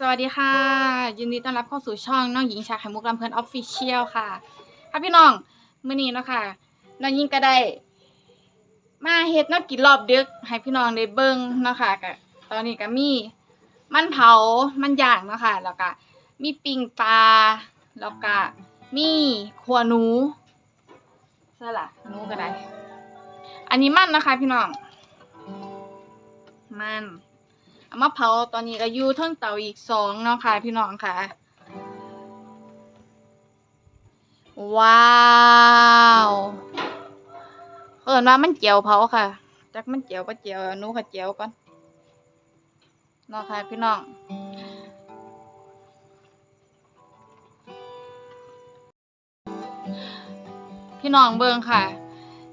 สวัสดีค่ะ ยินดีต้อนรับเข้าสู่ช่องน้องหญิงชาไข่มุกลำเพลินออฟฟิเชียลค่ะค่ะพี่น้องมื้อนี้เนาะค่ะน้องหญิงก็ได้มาเฮ็ดนักกินรอบดึก ให้พี่น้องได้เบิ่งเนาะค่ะก็ตอนนี้ก็มีมันเผามันย่างเนาะค่ะแล้วก็มีปิ้งปลาแล้วก็มีขัวหนูใช่ล่ะหนูก็ได้ อันนี้มันนะคะพี่น้องมัน เอามาเผาตอนนี้ก็อยู่เทิงเตาอีกสองเนาะค่ะ พี่น้องค่ะ ว้าวเออว่ามันเจียวเผาค่ะ จักมันเจียวปะเจียวนู้ก็เจียวก่อนเนาะค่ะพี่น้องพี่น้องเบิ่งค่ะ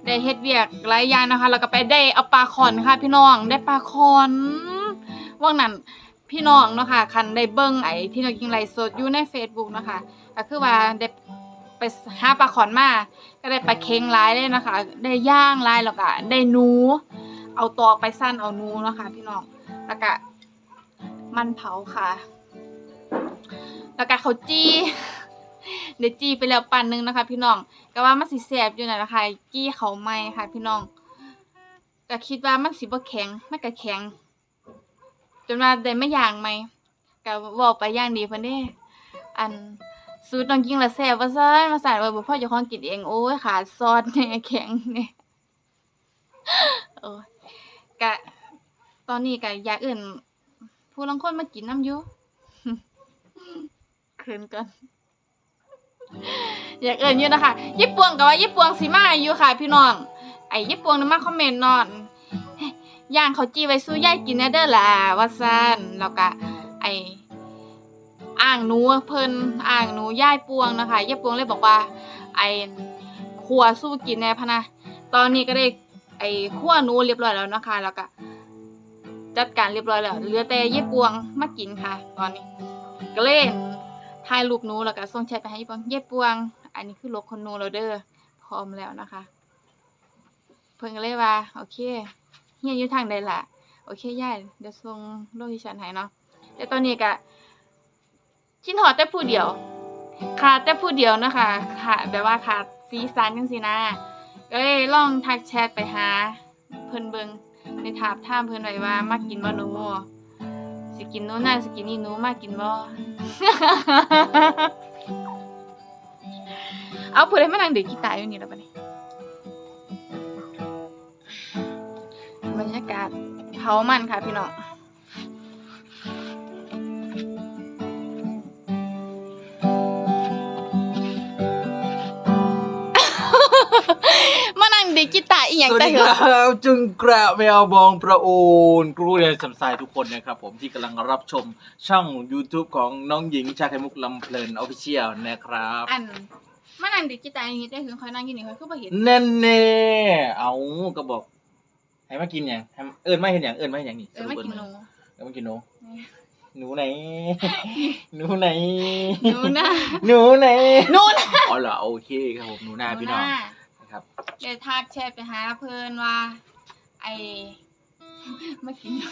ได้เฮ็ดเวียกหลายอย่างนะคะ แล้วก็ไปได้เอาปลาขอนค่ะ พี่น้องได้ปลาขอน ว่างนั้นพี่น้องเนาะค่ะคันได้เบิ่งไอ้ที่เรากินไลฟ์สดอยู่ใน Facebook เนาะคะก็คือว่าได้ไปหาปลาขอนมา ก็ได้ปลาเค็งหลายเลยนะคะ ได้ย่างหลายแล้วก็ได้หนู เอาตอกไปสั้นเอาหนูเนาะค่ะพี่น้องแล้วก็มันเผาค่ะ แล้วก็เขาจี้เดี๋ยวจี้ไปแล้วปันนึงนะคะ พี่น้องก็ว่ามันสิแสบอยู่นั่นะค่ะกี้เขาไหม่ค่ะ พี่น้องก็คิดว่ามันสิบ่แข็งไมันก็แข็ง จนว่าได้ไม่อย่างไหมก็เว้าไปอย่างดีเพิ่นเด้อันสูตรน้องกิงละแซ่บว่าซั่นว่าซั่นว่าบ่พ่อเจ้าของกินเองโอ้ยขาดซอสแน่แข็งแน่โอ้ยก็ตอนนี้ก็อยากอื่น ผู้ลางคนมากินน้ำอยู่เขินก่อนอยากเอินอยู่นะคะญี่ปุ่นกับว่าญี่ปุ่นสิมาอยู่ค่ะ พี่น้องไอ้ญี่ปุ่นนี่มาคอมเมนต์นอน ย่างเขาจีไว้สู้ยายกินแน่เด้อล่ะว่าซั่นแล้วก็ไออ่างหนูเพิ่นอ่างหนูย่ายปวงนะคะยายปวงเลยบอกว่า ไอ้ครัวสู้กินแน่พะนะตอนนี้ก็ได้ไอ้คั่วหนูเรียบร้อยแล้วนะคะ แล้วก็จัดการเรียบร้อยแล้วเหลือแต่ยายปวงมากินค่ะ ตอนนี้ก็เล่นถ่ายรูปหนูแล้วก็ส่งแชทไปให้ยี่ปวงเย็บปวง อันนี้คือลกคนหนูแล้วเด้อพร้อมแล้วนะคะ เพิ่นก็เลยว่าโอเค เฮียอยู่ทางใดล่ะ โอเคย่ายเดี๋ยวส่งโลเคชั่นให้เนาะแต่ตอนนี้ก็ชินหอดแต่ผู้เดียวขาดแต่ผู้เดียวนะคะขาดแบบว่าขาดสีสันจังซี่นะก็เลยลองทักแชทไปหา เพิ่นเบิงในถามถามเพิ่นไว้ว่ามากินบ่หนูสิกินโน่นน่สิกินนี่หนูมากินบ่เอาผู้ใดมานั่งเด็กกีตาร์อยู่นี่แล้วบัดนี้บ รรยากาศเผามันค่ะพี่น้องมานั่งเด็กกีตาร์อีหยังสวัสแต่ดีเหรคอรับจึงกระแมวบองประโอนกรูเรียนสัมสายทุกคนนะครับผมที่กำลังรับชมช่อง YouTube ของน้องหญิงชาไข่มุกลำเพลินออฟฟิเชียลนะครับ อันมานั่งเด็กกีตาร์อย่างนี้แต่คือคอยนั่งอยู่นี่คอยคือบ่เห็นแน่แน่ๆเอาก็บอก ให้มากินอย่างให้เอิญไม่เห็นอย่างเอิญไม่เห็นอย่างนี่เออไม่กินหนูเออมากินหนูหนูไหน หนูไหน หนูนะหนูไหนหนูนะอ๋อเหรอโอเคครับผมหนูหน้าพี่น้องนะครับเดี๋ยวทักแชทไปหาเพิ่นว่า ไอมากินหนู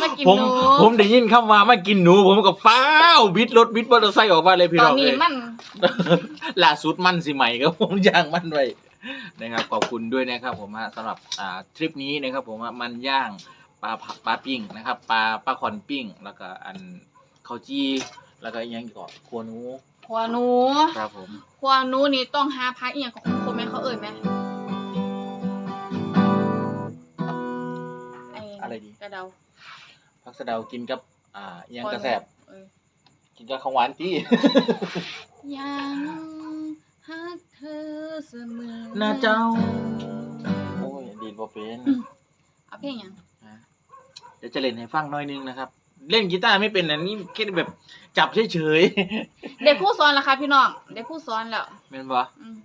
มากินผมหนูผมได้ยินคำว่ามากินหนู ผมก็ฟ้าวบิดรถบิดมอเตอร์ไซค์ออกมาเลยพี่ตน้ออนงนี้เลยมัน ล่าสุดมันสิใหม่ครับผมย่างมันไว้ นะครับขอบคุณด้วยนะครับผมฮะสำหรับอ่าทริปนี้นะครับผมว่ามันย่างปลาผักปลาปิ้งนะครับปลาปลาคอนปิ้ง แล้วก็อันข้าวจี้แล้วก็อีกอยังก่อนครัวหนูหัวหนูครับผมหัวหนูนี่ต้องหาพักอีหยังของคนแม่เขาเอ่ยไหมไอ้อะไรดีกระเดาพักสะเดากินกับ อ่าอีหยังกระแสบเออกินกับข้าวหวานที่ยัง ฮักเธอเสมอนะเจ้า โอ้ยดีดบ่เป็นเอาเพลงหยังนะเดี๋ยวจะเล่นให้ฟังหน่อยนึงนะครับ เล่นกีตาร์ไม่เป็นอันนี้แค่แบบจับเฉยเด็กผู้สอนแล้วค่ะพี่น้องเด็กผู้สอนแล้วๆ แม่นบ่อืม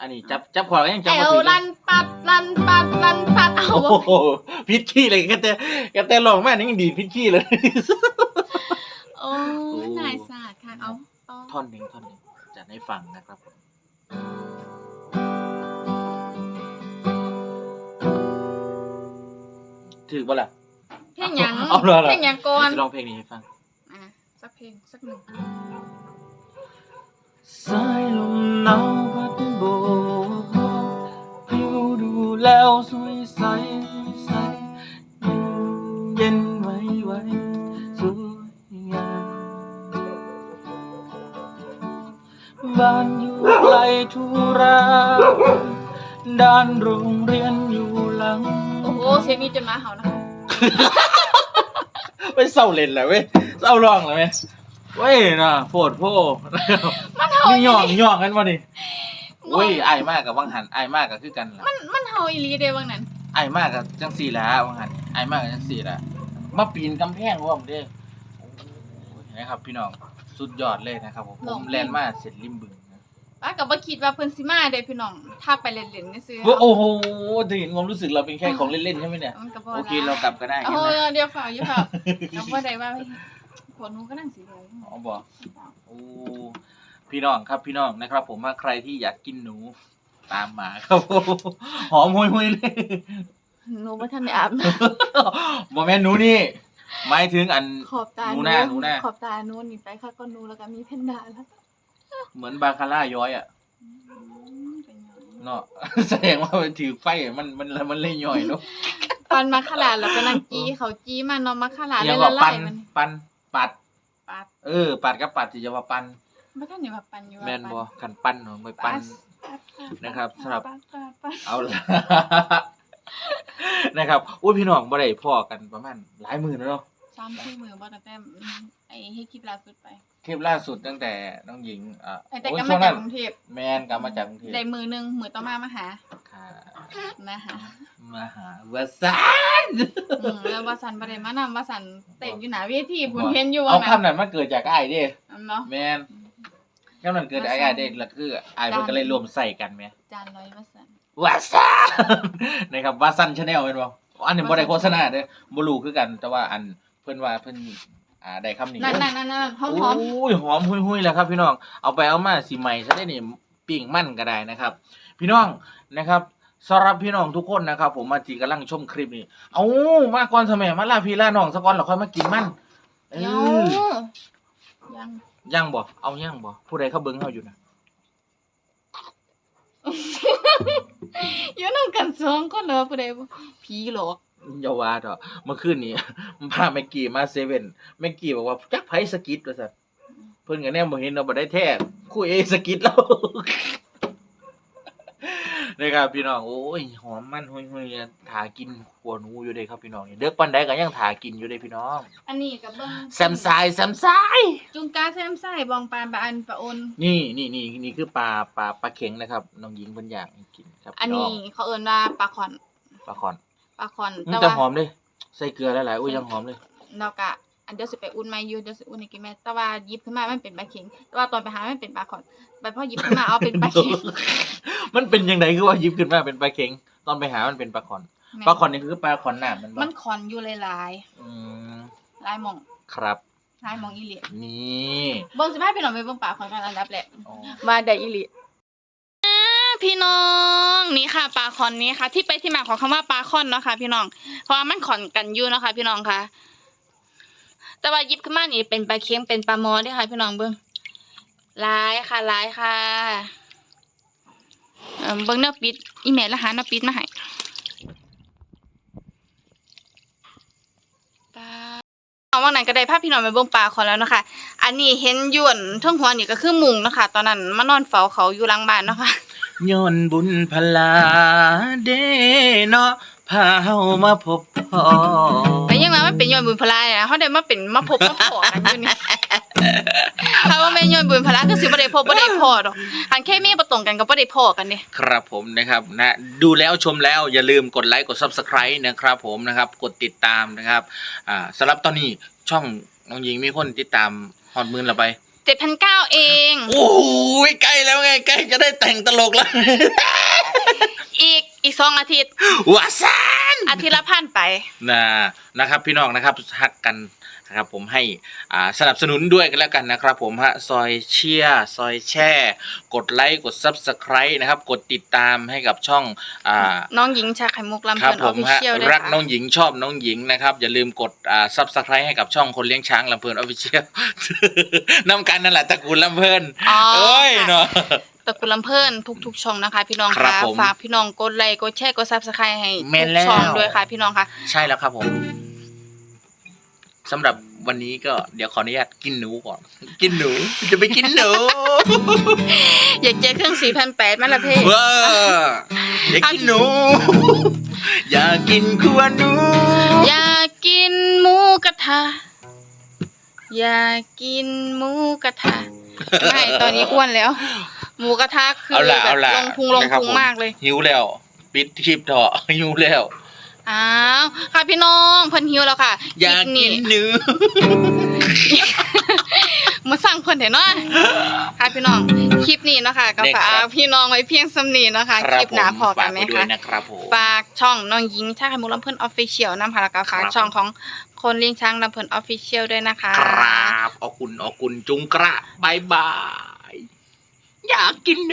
อันนี้จับจับขวาก็ยังจับเอบ่วถึงเลลัยนปัดลันปัดลันปัดเอาโอ้บ่โหพิษขี้เลยกันแต่กันแต่ลองมานี่ยังดีดพิษขี้เลย โอ้ยนายศาสตร์ค่ะเอาเอา ท่อนหนึ่งท่อนหนึ่งจะให้ฟังนะครับผม ถือบ่ล่ะ เพลงหยังเอาเลยเหรอ เพลงหยังก่อนจะร้องเพลงนี้ให้ฟัง อะสักเพลงสักหนึ่งสายลมหนาวพัดโบกโบกผิวดูแล้วสวยใสใสเย็นไว้ไว้สวยงามบ้านอยู่ไกลทุราด้านโรงเรียน เสียงนี้จนมาเห่านะคะไม่เศร้าเล่นเลยเว้ยเศร้าร้องเลยเว้ยเว้ยน่ะโพดโพมันเห่านี่อีหย่องลีย่องกันวะนี่เว้ยไอายมากกับวังหันไอายมากกับคือกันล่ะมันมันเห่าอีหลีเด้บางนั้นไอายมากกับจังสี่ละวังหันไอายมากกับจังสี่ละมาปีนกำแพงร่วมเด้โอ้ยนะครับพี่น้องสุดยอดเลยนะครับผมผมแลนด์มาเสร็จริมบึงนะ ป้าก็บ่คิดว่าเพิ่นสิมาเด้พี่น้องถ้าไปเล่นๆนี่ซื้อว่าโอ้โหจะเห็นความรู้สึกเราเป็นแค่ของเล่นๆใช่ไหมเนี่ย มันก็บ่โอเคเรากลับก็ได้โอ้ใช่ไหมเดี๋ยวฝ่าอย่าฝ่าเอาบ่ได้ว่าขวดหนูก็นั่งสิเลยอ๋อบอกโอ้พี่น้องครับพี่น้องนะครับ ผมว่าใครที่อยากกินหนูตามมาครับผมหอมหุยๆเลยหนูบ่ทันได้อาบน้โมเมนต์หนูนี่หมายถึงอันำขอบตาหนูหน้าหนูหน้า ขอบตาหนูนี่ไปค่ะก็หนูแล้วก็มีเพนด้าแล้ว เหมือนบาคาร่าย้อยอะอืมเป็นหยังเนาะแสดงว่ามันถือไฟอะมันมันมันเล่ยย่อยเนาะตอนมาขลาดเราก็นั่งจี้เขาจี้มันเนาะมาขลาดยัเลยงละว่าลาปันยมันปันปัดปัด เออ ปัดกับปัดที่จะว่าปันบ่ทันได้ว่าปันอยู่ว่าแม่นบ่ปัขันปั้นเนาะไปปั้นปัดปัดนะครับสำหรับปัดปัดปัดเอาละนะครับอุ้ยพี่น้องบ่ได้พ่อกันประมาณหลายหมื่นแล้วเนาะ ซ้ำชื่อมือบ่ตั้งแต่ไอ้ให้คลิปล่าสุดไป คลิปล่าสุดตั้งแต่น้องหญิงอะไอ้แต่โอ้ยก็ช่มาวงจานั้กนกรุงเทพแมนกลับมาจากกรุงเทพได้มือหนึงมือต่อมามาหาค่ะมาหามาหาวาซานอืมแล้วว่าสันบ่ได้มานำว่าสันเต้นอยู่หน้าเวทีพุ่นว่าเห็นอยู่เอาว่าคำนั้นมาเกิดจากไอ้ายเด้เนาะ แมนคำนั้นเกิดจากไอ้ายเด้แล้วคือไอ้ายเพิ่นก็เลยรวมใส่กันแหม จานร้อยว่าสัน วาซานนะครับวาซันชาแนลเป็นบ่อันนี้บ่ได้โฆษณาเด้อบ่รู้คือกันแต่ว่าอันเพิ่นว่าเพิ่นอ่าได้คำนี้นั่นนั่นนั่นนั่นหอมหอมโอ้ยหอมหุยๆแล้วครับ พี่น้องเอาไปเอามาสิใหม่ซะได้นี่ปิ้งมั่นก็ได้นะครับ พี่น้องนะครับสำหรับพี่น้องทุกคนนะครับ ผมมาจีกำลังชมคลิปนี้เอามาก่อนสมัยมาลาพี่ลาน้องสะก่อนแล้วค่อยมากินมันเอเดี๋ยวอยังย่างบ่เอาย่างบ่ผู้ใดเขาเบิ่งเฮาอยู่นะอยู่นำกันสองคนเหรอผู้ใดบ่ผีหลอกอ ย่าว่าเถอะเมื่อคืนนี้พาแม็กกี้มาเซเว่นแม็กกี้บอกว่าจักไผสกิดว่าซั่นเพิ่นก็แนมบ่เห็นเราบ่ได้แท้คุยเอสกิดแล้วนะครับพี่น้องโอ้ยหอมมันหุยๆถากินขัวหนูอยู่เด้ครับพี่น้องนี่เด็กปานใดก็ยังถากินอยู่เด้พี่น้อง อันนี้กับเบิ่งแซมซายแซมซายจุงกาแซมไส้บองปานปะอันปะอนนี่นี่นี่นี่คือปลาปลาปลาเข็งนะครับน้องหญิงเพิ่นอยากให้กินครับอันพี่นี้เขาเอิ้นว่าปลาคอนปลาคอน ปลาคอนมันแต่จะว่าหอมเลยใส่เกลือหลายๆอุ้ยยังหอมเลยแล้วก็อันเดียวสิไปอุ่นมาอยู่เดี๋ยวสิอุ่นให้กินแม่แต่ว่าหยิบขึ้นมามันเป็นปลาเข็งแต่ว่าตอนไปหามันเป็นปลาคอนไปพอหยิบขึ้นมาเอาเป็นปลาเข็งมันเป็นยังไงคือว่าหยิบขึ้นมาเป็นปลาเข็งตอนไปหามันเป็นปลาคอนแม่ปลาคอนนี่คือปลาคอนน้ำมันบ่มันคอนอยู่หลายอืมๆหลายหมองครับ หลายหมองอีหลีนี่เบิ่งสิพาพี่น้องไปเบิ่งปลาคอนกันอันดับแรกอ๋อมาได้อีหลี พี่น้องนี่ค่ะปลาคอนนี้ค่ะ ที่ไปที่มาของคำว่าปลาคอนเนาะค่ะ พี่น้อง เพราะว่ามันขอนกันอยู่เนาะค่ะ พี่น้องค่ะ แต่ว่ายิบขึ้นมานี่เป็นปลาเค็มเป็นปลาหมอด้อค่ะ พี่น้องเบิ่งหลายค่ะหลายค่ะเบิ่งเนื้อปิดอีเมลแล้วหาเนื้อปิดมาให้ปลาเอาวันนั้นก็ได้พาพพี่น้องไปเบิ่งปลาคอนแล้วนะคะ อันนี้เห็นยวนเทั้งหัวนี่ก็คือมุงนะคะ ตอนนั้นมานอนเฝ้าเขาอยู่หลังบ้านนะคะ ย้อนบุญพลาเด้เนาะพาเฮามาพบพ่อแต่ยังว่ามันเป็นยอนบุญพลายอะเขาได้มาเป็นมาพบมาพอกันอยู่นี่ถ้าว่าแม่นยอนบุญพลาก็สิบ่ได้พบบ่ได้พอดอกอันแค่มีบ่ตรงกันก็บ่ได้พอกันเด้ครับผมนะครับนะดูแล้วชมแล้วอย่าลืมกดไลค์กด Subscribe นะครับผมนะครับกดติดตามนะครับอ่าสำหรับตอนนี้ช่องน้องหญิงมีคนติดตามฮอดหมื่นแล้วไป 7,900เอง โอ้ยใกล้แล้วไงใกล้จะได้แต่งตลกแล้ว อีกอีกสองอาทิตย์วาซาน อาทิตย์ละพันไปนะนะครับพี่น้องนะครับฮักกันนะครับผมให้อ่าสนับสนุนด้วยกันแล้วกันนะครับ ผมฮะซอยเชียร์ซอยแช่ กดไลค์กด Subscribe นะครับกดติดตามให้กับช่องอ่าน้องหญิงชาไข่มุกลำครัเพลินผออฟมฟิฮะเชียลด้วยรักค่ะน้องหญิงชอบน้องหญิงนะครับ อย่าลืมกดอ่า Subscribe ให้กับช่องคนเลี้ยงช้างลำเพลินออฟฟิเชียลน้ำกันนั่นแหละตระกูลลำเพลินอ๋อเอ้ยค่ะเนาะ ตระกูลลำเพลินทุกๆช่องนะคะพี่น้องครัค่ะบผมฝากพี่น้องกดไลค์กดแชร์กดซับสไครต์ให้แม่นทุกแล้ว ช่องด้วยค่ะพี่น้องค่ะ ใช่แล้วครับผมสำหรับวันนี้ก็เดี๋ยวขออนุญาตกินหนูก่อน กินหนู จะไปกินหนูอยากเจอเครื่องสี่พันแปดมาละเพ่เว้ออยากกินหนู อยากกินขัวหนู อยากกินหมูกระทะอยากกินหมูกระทะไม่ตอนนี้อ้วนแล้ว หมูกระทะคือเอาล่ะแบเอาบล่ะลงพุงลงนะครับพุงผมมากเลย หิวแล้ว ปิดคลิปเถอะ หิวแล้ว อ้าวค่ะพี่น้องเพิ่นหิวแล้วค่ะอยากคลิกิปนหนูมาสั่งเพิ่นเถอะเนาะค่ะพี่น้องคลิปนี้เนาะค่ะก็ได้ฝาครักบพี่น้องไว้เพียงสำนีเนาะค่ะคครับลิปหน้าพอกันไหมฝาไว้ด้วคะ ยนะครับผม ฝากช่องน้องหญิงชาไข่มุกลำเพิ่นออฟฟิเชียลนำค่ะแล้วก็ฝากครับ ช่องของคนเลี้ยงช้างลำเพิ่นออฟฟิเชียลด้วยนะคะ ครับออกุลออกุลจุงกระบายบาย อยากกินหนู